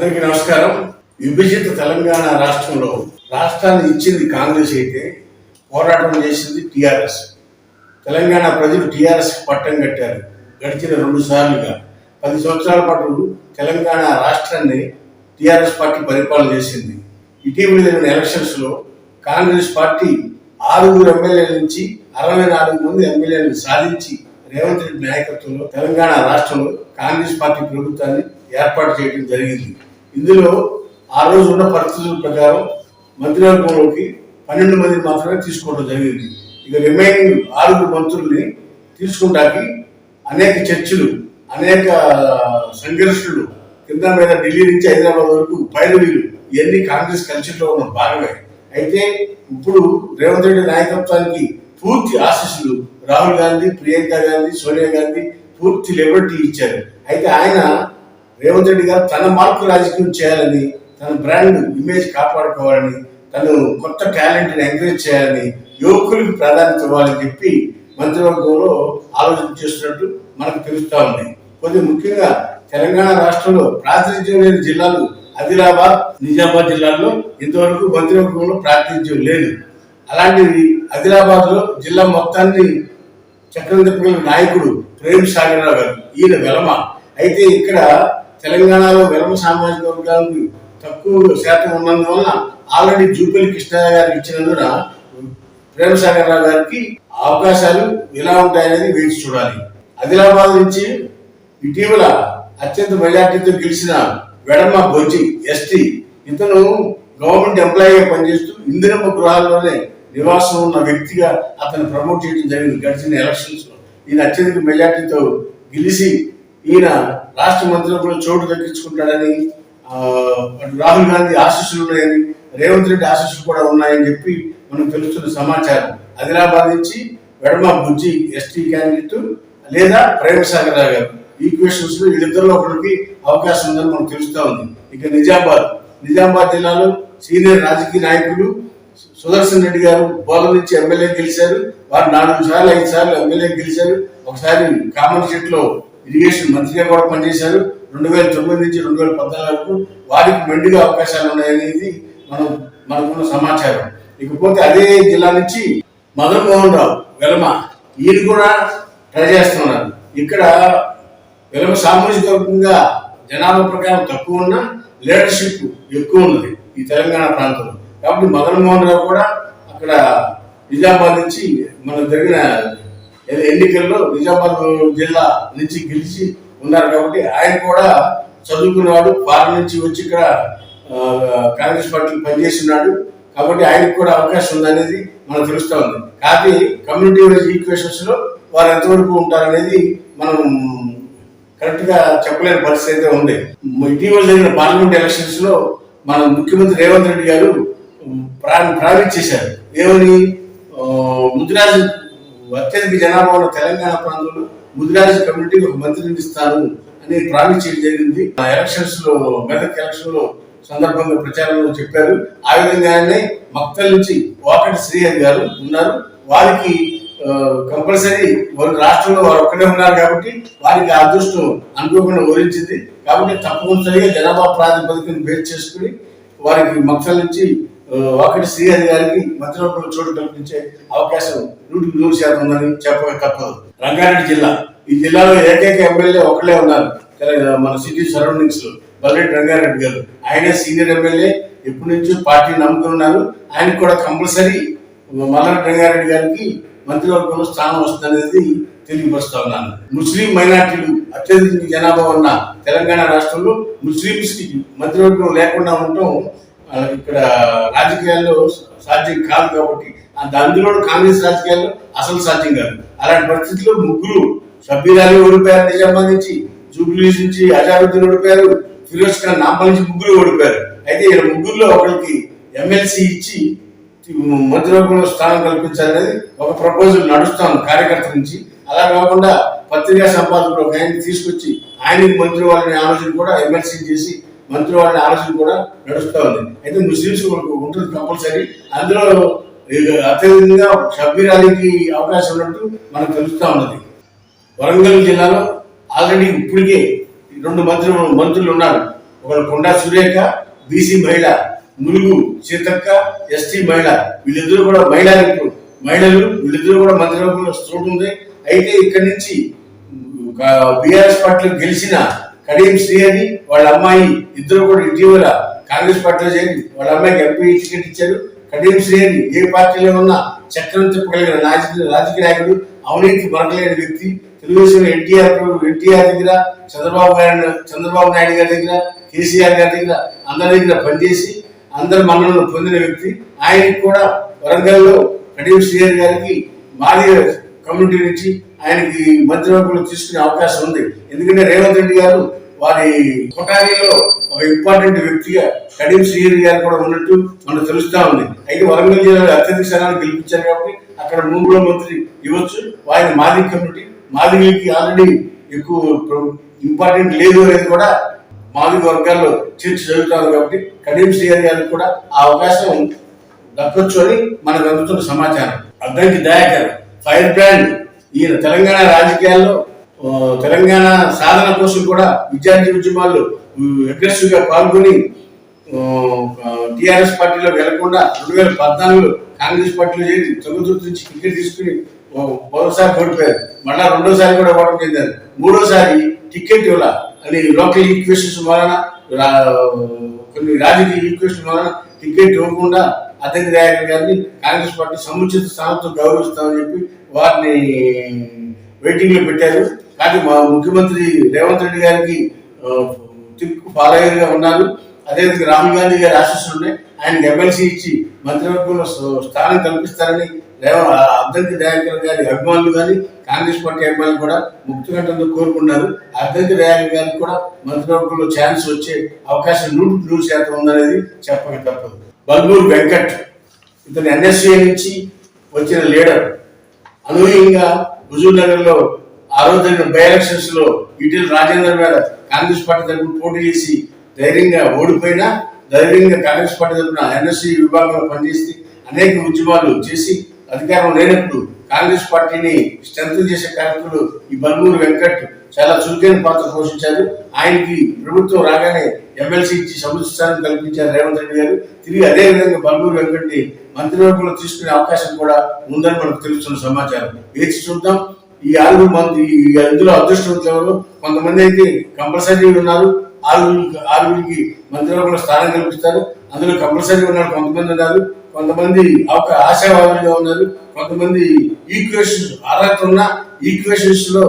అందరికీ నమస్కారం. విభజిత తెలంగాణ రాష్ట్రంలో రాష్ట్రాన్ని ఇచ్చింది కాంగ్రెస్ అయితే పోరాటం చేసింది టీఆర్ఎస్. తెలంగాణ ప్రజలు టీఆర్ఎస్ పట్టం కట్టారు. గడిచిన రెండు సార్లుగా. పది సంవత్సరాల పాటు తెలంగాణ రాష్ట్రాన్ని టీఆర్ఎస్ పార్టీ పరిపాలన చేసింది. ఇటీవల జరిగిన ఎలక్షన్స్లో కాంగ్రెస్ పార్టీ ఆరుగురు ఎమ్మెల్యేల నుంచి అరవై నాలుగు మంది ఎమ్మెల్యేలను సాధించి రేవంత్ రెడ్డి నాయకత్వంలో తెలంగాణ రాష్ట్రంలో కాంగ్రెస్ పార్టీ ప్రభుత్వాన్ని ఏర్పాటు చేయడం జరిగింది. ఇందులో ఆ రోజు ఉన్న పరిస్థితుల ప్రకారం మంత్రివర్గంలోకి పన్నెండు మంది మాత్రమే తీసుకోవడం జరిగింది. ఇక రిమైనింగ్ ఆరుగురు మంత్రుల్ని తీసుకుంటానికి అనేక చర్చలు అనేక సంఘర్షణలు కింద మీద ఢిల్లీ నుంచి హైదరాబాద్ వరకు పైరవీలు ఇవన్నీ కాంగ్రెస్ కల్చర్లో ఉన్న భాగమే. అయితే ఇప్పుడు రేవంత్ రెడ్డి నాయకత్వానికి పూర్తి ఆశీస్సులు రాహుల్ గాంధీ ప్రియాంక గాంధీ సోనియా గాంధీ పూర్తి లిబర్టీ ఇచ్చారు. అయితే ఆయన రేవంత్ రెడ్డి గారు తన మార్పు రాజకీయం చేయాలని తన బ్రాండ్ ఇమేజ్ కాపాడుకోవాలని తను కొత్త టాలెంట్ని ఎంకరేజ్ చేయాలని యువకులకు ప్రాధాన్యత ఇవ్వాలని చెప్పి మంత్రివర్గంలో ఆలోచన చేస్తున్నట్టు మనకు తెలుస్తూ ఉంది. కొద్ది ముఖ్యంగా తెలంగాణ రాష్ట్రంలో ప్రాతినిధ్యం లేని జిల్లాలు ఆదిలాబాద్ నిజామాబాద్ జిల్లాల్లో ఇంతవరకు మంత్రివర్గంలో ప్రాతినిధ్యం లేదు. అలాంటిది ఆదిలాబాద్లో జిల్లా మొత్తాన్ని చక్రం తిప్పగల నాయకుడు ప్రేమ్ సాగర్ రావు గారు ఈయన వెలమ. అయితే ఇక్కడ తెలంగాణలో వెలమ సామాజిక వర్గాలకు తక్కువ శాతం ఉన్నందువల్ల ఆల్రెడీ జూపల్లి కృష్ణయ్య గారికి ఇచ్చినందున ప్రేమసాగర్ రావు గారికి అవకాశాలు ఎలా ఉంటాయనేది వేచి చూడాలి. ఆదిలాబాద్ నుంచి ఇటీవల అత్యంత మెజార్టీతో గెలిచిన వెడమ బొజ్జి ఎస్టీ ఇతను గవర్నమెంట్ ఎంప్లాయీగా పనిచేస్తూ ఇందిరమ్మ గృహాల్లోనే నివాసం ఉన్న వ్యక్తిగా అతను ప్రమోట్ చేయడం జరిగింది. గడిచిన ఎలక్షన్స్లో ఈయన అత్యధిక మెజార్టీతో గెలిచి ఈయన రాష్ట్ర మంత్రివర్గంలో చోటు దక్కించుకుంటాడని రాహుల్ గాంధీ ఆశీస్సులు ఉన్నాయని రేవంత్ రెడ్డి ఆశీస్సులు కూడా ఉన్నాయని చెప్పి మనకు తెలుస్తున్న సమాచారం. ఆదిలాబాద్ నుంచి వెడమ బుజ్జి ఎస్టీ క్యాండిడేట్ లేదా ప్రేమసాగర్ రావు గారు. ఈక్వేషన్స్లో వీళ్ళిద్దరిలో ఒకరికి అవకాశం ఉందని మనకు తెలుస్తా ఉంది. ఇక నిజామాబాద్. నిజామాబాద్ జిల్లాలో సీనియర్ రాజకీయ నాయకులు సుదర్శన్ రెడ్డి గారు బోధన నుంచి ఎమ్మెల్యే గెలిచారు. వారు నాలుగు సార్లు ఐదు సార్లు ఎమ్మెల్యే గెలిచారు. ఒకసారి కామన్ షెట్లో ఇరిగేషన్ మంత్రిగా కూడా పనిచేశారు. రెండు వేల తొమ్మిది నుంచి రెండు వేల పద్నాలుగు వరకు వారికి మెండుగా అవకాశాలు ఉన్నాయనేది మనం మనకున్న సమాచారం. ఇకపోతే అదే జిల్లా నుంచి మదన్ మోహన్ రావు వెలమ ఈయన కూడా ట్రై చేస్తున్నారు. ఇక్కడ వెలమ సామాజికంగా జనాభా ప్రకారం తక్కువ ఉన్న లీడర్షిప్ ఎక్కువ ఉన్నది ఈ తెలంగాణ ప్రాంతంలో. కాబట్టి మదన్ మోహన్ రావు కూడా అక్కడ నిజామాబాద్ నుంచి మనం జరిగిన ఎన్నికల్లో నిజామాబాద్ జిల్లా నుంచి గెలిచి ఉన్నారు కాబట్టి ఆయన కూడా చదువుకున్నవాడు ఫారెన్ నుంచి వచ్చి ఇక్కడ కాంగ్రెస్ పార్టీకి పనిచేస్తున్నాడు కాబట్టి ఆయనకు కూడా అవకాశం ఉందనేది మనకు తెలుస్తా ఉంది. కానీ కమ్యూనిటీ వైజ్ ఈక్వేషన్స్లో వారు ఎంతవరకు ఉంటారనేది మనం కరెక్ట్గా చెప్పలేని పరిస్థితి అయితే ఉంది. ఇటీవల జరిగిన పార్లమెంట్ ఎలక్షన్స్లో మన ముఖ్యమంత్రి రేవంత్ రెడ్డి గారు ప్రా- చేశారు ఏమని? ఆ, అత్యధిక జనాభా ఉన్న తెలంగాణ ప్రాంతంలో ముదిరాజు కమ్యూనిటీకి ఒక మంత్రిని ఇస్తాను అని ప్రామిస్ చేయడం జరిగింది. ఎలక్షన్స్లో మెదక్ ఎలక్షన్లో సందర్భంగా ప్రచారంలో చెప్పారు. ఆ విధంగానే మక్తల్ నుంచి వాకటి శ్రీహరి గారు ఉన్నారు. వారికి కంపల్సరీ వారి రాష్ట్రంలో వారు ఒక్కడే ఉన్నారు కాబట్టి వారికి ఆ అదృష్టం అనుకోకుండా ఓరించింది. కాబట్టి తప్పనిసరిగా జనాభా ప్రాతిపదికను బేస్ చేసుకుని వారికి మక్తల్ నుంచి ఒకటి వాకటి శ్రీహరి గారికి మంత్రివర్గంలో చోటు కల్పించే అవకాశం నూటికి నూరు శాతం ఉందని చెప్పక తప్పదు. రంగారెడ్డి జిల్లా. ఈ జిల్లాలో ఏకైక ఎమ్మెల్యే ఒకళ్ళే ఉన్నారు. తెలంగాణ మన సిటీ సరౌండింగ్స్లో బల్లెడ్డి రంగారెడ్డి గారు. ఆయనే సీనియర్ ఎమ్మెల్యే. ఎప్పటి నుంచో పార్టీ నమ్ముకుని ఉన్నారు. ఆయనకు కూడా కంపల్సరీ మల్లారెడ్డి రంగారెడ్డి గారికి మంత్రివర్గంలో స్థానం వస్తుందనేది తెలియపరుస్తా ఉన్నాను. ముస్లిం మైనార్టీలు అత్యధిక జనాభా ఉన్న తెలంగాణ రాష్ట్రంలో ముస్లింస్కి మంత్రివర్గం లేకుండా ఉండటం ఇక్కడ రాజకీయాల్లో సాధ్యం కాదు కాబట్టి అందులో కాంగ్రెస్ రాజకీయాల్లో అసలు సాధ్యం కాదు. అలాంటి పరిస్థితుల్లో ముగ్గురు సభ్యురాలు ఓడిపోయారు నిజామాబాద్ నుంచి జూబ్లీస్ నుంచి అజారుద్దీన్ ఓడిపోయారు ఫిరోజ్ ఖాన్ నాంపల్ నుంచి ముగ్గురు ఓడిపోయారు. అయితే ఇక్కడ ముగ్గురులో ఒకరికి ఎమ్మెల్సీ ఇచ్చి మంత్రివర్గంలో స్థానం కల్పించాలనేది ఒక ప్రపోజల్ నడుస్తాను కార్యకర్త నుంచి. అలా కాకుండా పత్రికా సంపాదకుడు ఒక ఆయన తీసుకొచ్చి ఆయనకి మంత్రి వాళ్ళని ఆలోచన కూడా ఎమ్మెల్సీ చేసి మంత్రి వాళ్ళ ఆలోచన కూడా నడుస్తూ ఉంది. అయితే ముస్లిమ్స్ ఉంటుంది కంపల్సరీ. అందులో అత్యధికంగా షబ్బీర్ అలీకి అవకాశం ఉన్నట్టు మనకు తెలుస్తూ ఉన్నది. వరంగల్ జిల్లాలో ఆల్రెడీ ఇప్పటికే రెండు మంత్రులు మంత్రులు ఉన్నారు. ఒకరు కొండా సురేఖ బీసీ మహిళ ములుగు సీతక్క ఎస్టీ మహిళ. వీళ్ళిద్దరూ కూడా మహిళా మహిళలు వీళ్ళిద్దరూ కూడా మంత్రివర్గంలో చోటు ఉంది. అయితే ఇక్కడి నుంచి బీఆర్ఎస్ పార్టీ గెలిచిన కడియం అని వాళ్ళ అమ్మాయి ఇద్దరు కూడా ఇటీవల కాంగ్రెస్ పార్టీలో చేరి వాళ్ళ అమ్మాయికి ఎంపీ టికెట్ ఇచ్చారు. కడియం అని ఏ పార్టీలో ఉన్నా చక్రం తిప్పగలిగిన రాజకీయ రాజకీయ నాయకుడు అవినీతి మరకలేని వ్యక్తి. తెలుగుదేశం ఎన్టీఆర్ ఎన్టీఆర్ దగ్గర చంద్రబాబు గారి చంద్రబాబు నాయుడు గారి దగ్గర కేసీఆర్ గారి దగ్గర అందరి దగ్గర పనిచేసి అందరి మన్నలను పొందిన వ్యక్తి. ఆయనకి కూడా వరంగల్లో కడియం శ్రీహరి గారికి మాది కమ్యూనిటీ నుంచి ఆయనకి మంత్రివర్గంలో తీసుకునే అవకాశం ఉంది. ఎందుకంటే రేవంత్ రెడ్డి గారు వారి కొటారీలో ఒక ఇంపార్టెంట్ వ్యక్తిగా కడియం శ్రీహరి గారు కూడా ఉన్నట్టు మనకు తెలుస్తా ఉంది. అయితే వరంగల్ జిల్లాలో అత్యధిక స్థానాన్ని గెలిపించారు కాబట్టి అక్కడ మూడో మంత్రి ఇవ్వచ్చు. ఆయన మాది కమ్యూనిటీ మాదిగలకి ఆల్రెడీ ఎక్కువ ఇంపార్టెంట్ లేదు అనేది కూడా మాదిగ వర్గాల్లో చర్చ జరుగుతుంది కాబట్టి కడియం శ్రీహరి గారికి కూడా ఆ అవకాశం దక్కొచ్చు అని మనకు అందుతున్న సమాచారం. అద్దంకి దయాకర్. ఫైర్ బ్రాండ్ ఈయన తెలంగాణ రాజకీయాల్లో తెలంగాణ సాధన కోసం కూడా విద్యార్థి ఉద్యమాల్లో అగ్రెసివ్గా పాల్గొని టిఆర్ఎస్ పార్టీలో వెళ్ళకుండా రెండు వేల పద్నాలుగులో కాంగ్రెస్ పార్టీలో చేరి తొమ్మిది నుంచి టికెట్ తీసుకుని ఓ మొదటిసారి ఓడిపోయారు మళ్ళా రెండోసారి కూడా ఓటమి చెందారు మూడోసారి టికెట్ ఇవ్వాల అని లోకల్ ఈక్వేషన్స్ వలన కొన్ని రాజకీయ ఈక్వేషన్ వలన టికెట్ ఇవ్వకుండా అతని దయాకర్ గారిని కాంగ్రెస్ పార్టీ సముచిత స్థానంతో గౌరవిస్తామని చెప్పి వారిని వెయిటింగ్లో పెట్టారు. కానీ మా ముఖ్యమంత్రి రేవంత్ రెడ్డి గారికి తిప్పు తిక్కు పాలయ్యగా ఉన్నారు. అదేవిధంగా రాహుల్ గాంధీ గారి ఆశీస్సులు ఉన్నాయి. ఆయనకి ఎమ్మెల్సీ ఇచ్చి మంత్రివర్గంలో స్థానం కల్పిస్తారని రేవ అద్దంకి గారి అభిమానులు కానీ కాంగ్రెస్ పార్టీ అభిమానులు కూడా ముక్తిఘట్టంతో కోరుకున్నారు అద్దంకి దయాకర్ గారికి కూడా మంత్రివర్గంలో ఛాన్స్ వచ్చే అవకాశం నూరు నూరు శాతం ఉందనేది చెప్పక తప్పదు. బల్బూర్ వెంకట్. ఇతను ఎన్ఎస్ఏ నుంచి వచ్చిన లీడర్. అనూహ్యంగా హుజూర్ నగర్లో ఆ రోజు జరిగిన బై ఎలక్షన్స్లో ఈటెల రాజేందర్ మీద కాంగ్రెస్ పార్టీ తరఫున పోటీ చేసి ధైర్యంగా ఓడిపోయినా ధైర్యంగా కాంగ్రెస్ పార్టీ తరఫున ఎన్ఎస్సీ విభాగంలో పనిచేసి అనేక ఉద్యమాలు చేసి అధికారం లేనప్పుడు కాంగ్రెస్ పార్టీని స్ట్రెంగ్ చేసే కార్యక్రమంలో ఈ బల్మూరు వెంకట్ చాలా చురుకైన పాత్ర పోషించారు. ఆయనకి ప్రభుత్వం రాగానే ఎమ్మెల్సీ ఇచ్చి సముచితాన్ని కల్పించారు రేవంత్ రెడ్డి గారు. తిరిగి అదే విధంగా బల్మూరు వెంకట్ని మంత్రివర్గంలో తీసుకునే అవకాశం కూడా ఉందని మనకు తెలుస్తున్న సమాచారం. వేచి చూద్దాం. ఈ ఆరుగురు మంది ఈ ఇందులో అదృష్టవంతులు కొంతమంది అయితే కంపల్సరీ ఉన్నారు. ఆరుగురికి ఆరుగురికి మంత్రివర్గంలో స్థానం కల్పిస్తారు. అందులో కంపల్సరీ ఉన్నారు కొంతమంది ఉన్నారు. కొంతమంది ఒక ఆశావాదులుగా ఉన్నారు కొంతమంది ఈక్వేషన్ అర్హత ఉన్న ఈక్వేషన్స్లో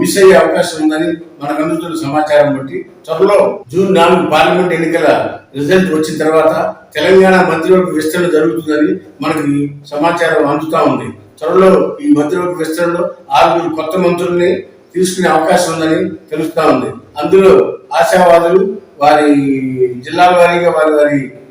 మిస్ అయ్యే అవకాశం ఉందని మనకు అందుతున్న సమాచారం బట్టి త్వరలో జూన్ నాలుగు పార్లమెంట్ ఎన్నికల రిజల్ట్ వచ్చిన తర్వాత తెలంగాణ మంత్రివర్గ విస్తరణ జరుగుతుందని మనకి సమాచారం అందుతా ఉంది. త్వరలో ఈ మంత్రివర్గ విస్తరణలో ఆరుగురు కొత్త మంత్రుల్ని తీసుకునే అవకాశం ఉందని తెలుస్తా ఉంది. అందులో ఆశావాదులు వారి జిల్లాల వారీగా వారి వారి